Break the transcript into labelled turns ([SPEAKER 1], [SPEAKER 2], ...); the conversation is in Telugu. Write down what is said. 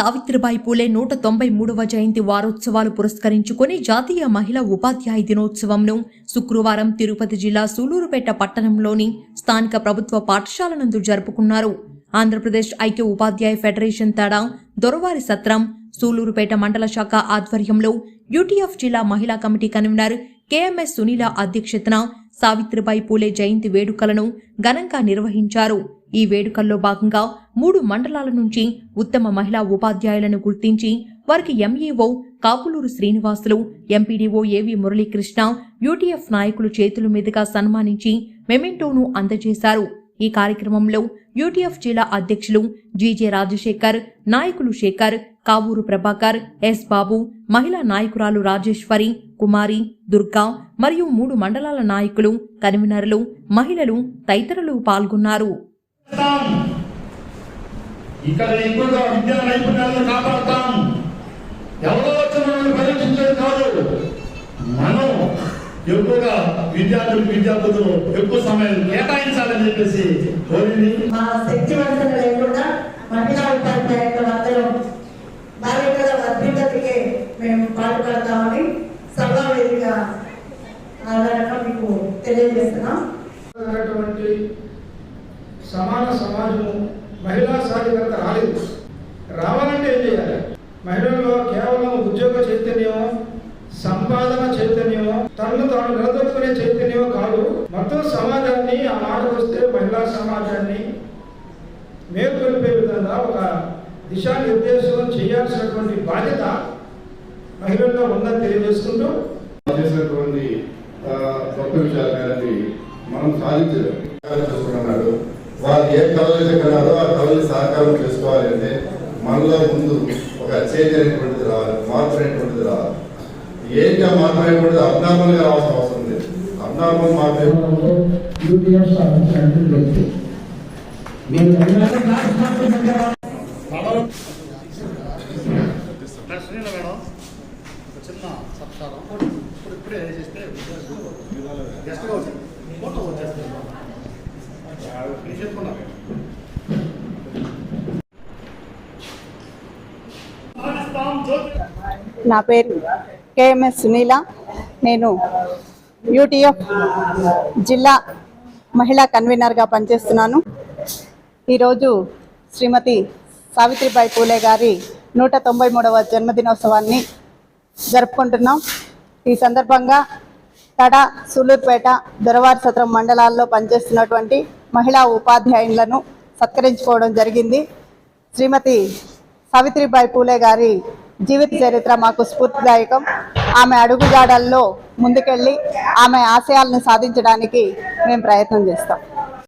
[SPEAKER 1] సావిత్రిబాయి పూలే నూట తొంభై మూడవ జయంతి వారోత్సవాలు పురస్కరించుకొని జాతీయ మహిళా ఉపాధ్యాయ దినోత్సవంను శుక్రవారం తిరుపతి జిల్లా సూలూరుపేట పట్టణంలోని స్థానిక ప్రభుత్వ పాఠశాల నందు జరుపుకున్నారు. ఆంధ్రప్రదేశ్ ఐక్య ఉపాధ్యాయ ఫెడరేషన్ తేడా దొరవారి సత్రం సూలూరుపేట మండల శాఖ ఆధ్వర్యంలో యూటీఎఫ్ జిల్లా మహిళా కమిటీ కన్వీనర్ కేఎంఎస్ సునీల అధ్యక్షతన సావిత్రిబాయి పూలే జయంతి వేడుకలను ఘనంగా నిర్వహించారు. ఈ వేడుకల్లో భాగంగా మూడు మండలాల నుంచి ఉత్తమ మహిళా ఉపాధ్యాయులను గుర్తించి వారికి ఎంఈఓ కాపులూరు శ్రీనివాసులు ఎంపీడీఓ ఏవి మురళీకృష్ణ యూటీఎఫ్ నాయకులు చేతుల మీదుగా సన్మానించి మెమెంటోను అందజేశారు. ఈ కార్యక్రమంలో యూటీఎఫ్ జిల్లా అధ్యక్షులు జీజే రాజశేఖర్ నాయకులు శేఖర్ కావూరు ప్రభాకర్ ఎస్ బాబు మహిళా నాయకురాలు రాజేశ్వరి కుమారి దుర్గా మరియు మూడు మండలాల నాయకులు కన్వీనర్లు మహిళలు తదితరులు పాల్గొన్నారు.
[SPEAKER 2] ఇక్కడ ఎక్కువగా విద్యా నైపుణ్యాలను కాపాడతాం. ఎవరో వచ్చి మనల్ని పరీక్షించేది కాదు. మనం ఎక్కువగా విద్యార్థులు విద్యార్థులు ఎక్కువ సమయం కేటాయించాలని చెప్పేసి కోరింది.
[SPEAKER 3] మా శక్తి వంచన లేకుండా మహిళా ఉపాధ్యాయులు అందరూ బాలికల అభ్యున్నతికి మేము పాటుపడతామని సభా వేదిక ఆధారంగా మీకు తెలియజేస్తున్నాం.
[SPEAKER 4] సమాన సమాజము మహిళా సాధికారత రాలేదు. రావాలంటే ఏం చేయాలి? మహిళల్లో కేవలం ఉద్యోగ చైతన్యమో సంపాదన చైతన్యమో తనను తాను నిలదొక్కునే చైతన్యమో కాదు. మొత్తం సమాజాన్ని ఆ మాటకు వస్తే మహిళా సమాజాన్ని మేల్కొల్పే విధంగా ఒక దిశానిర్దేశం చేయాల్సినటువంటి బాధ్యత మహిళల్లో ఉందని తెలియజేసుకుంటూ
[SPEAKER 5] చేసినటువంటి గొప్ప విషయాలు మనం సాధించలేము. వాళ్ళు ఏ కళలు అయితే కన్నారో ఆ కళలు సహకారం చేసుకోవాలి అంటే మనలో ముందు ఒక చేంజ్ అనేటువంటిది రావాలి మార్పు అనేటువంటిది రావాలి. ఏంటి ఆ మార్పు అనేటువంటిది అబ్నార్మల్గా రావాల్సిన అవసరం లేదు. అబ్నార్మల్ మార్పు
[SPEAKER 2] మేడం చిన్న సత్కారం. ఇప్పుడు ఇప్పుడే చేస్తే గెస్ట్గా వచ్చింది
[SPEAKER 6] నా పేరు కేఎంఎస్ సునీల. నేను యూటీఎఫ్ జిల్లా మహిళా కన్వీనర్గా పనిచేస్తున్నాను. ఈరోజు శ్రీమతి సావిత్రిబాయి పూలే గారి నూట తొంభై మూడవ జన్మదినోత్సవాన్ని జరుపుకుంటున్నాం. ఈ సందర్భంగా తడ సూలూరుపేట దొరవారి సత్రం మండలాల్లో పనిచేస్తున్నటువంటి మహిళా ఉపాధ్యాయులను సత్కరించుకోవడం జరిగింది. శ్రీమతి సావిత్రిబాయి పూలే గారి జీవిత చరిత్ర మాకు స్ఫూర్తిదాయకం. ఆమె అడుగుజాడల్లో ముందుకెళ్ళి ఆమె ఆశయాలను సాధించడానికి మేము ప్రయత్నం చేస్తాం.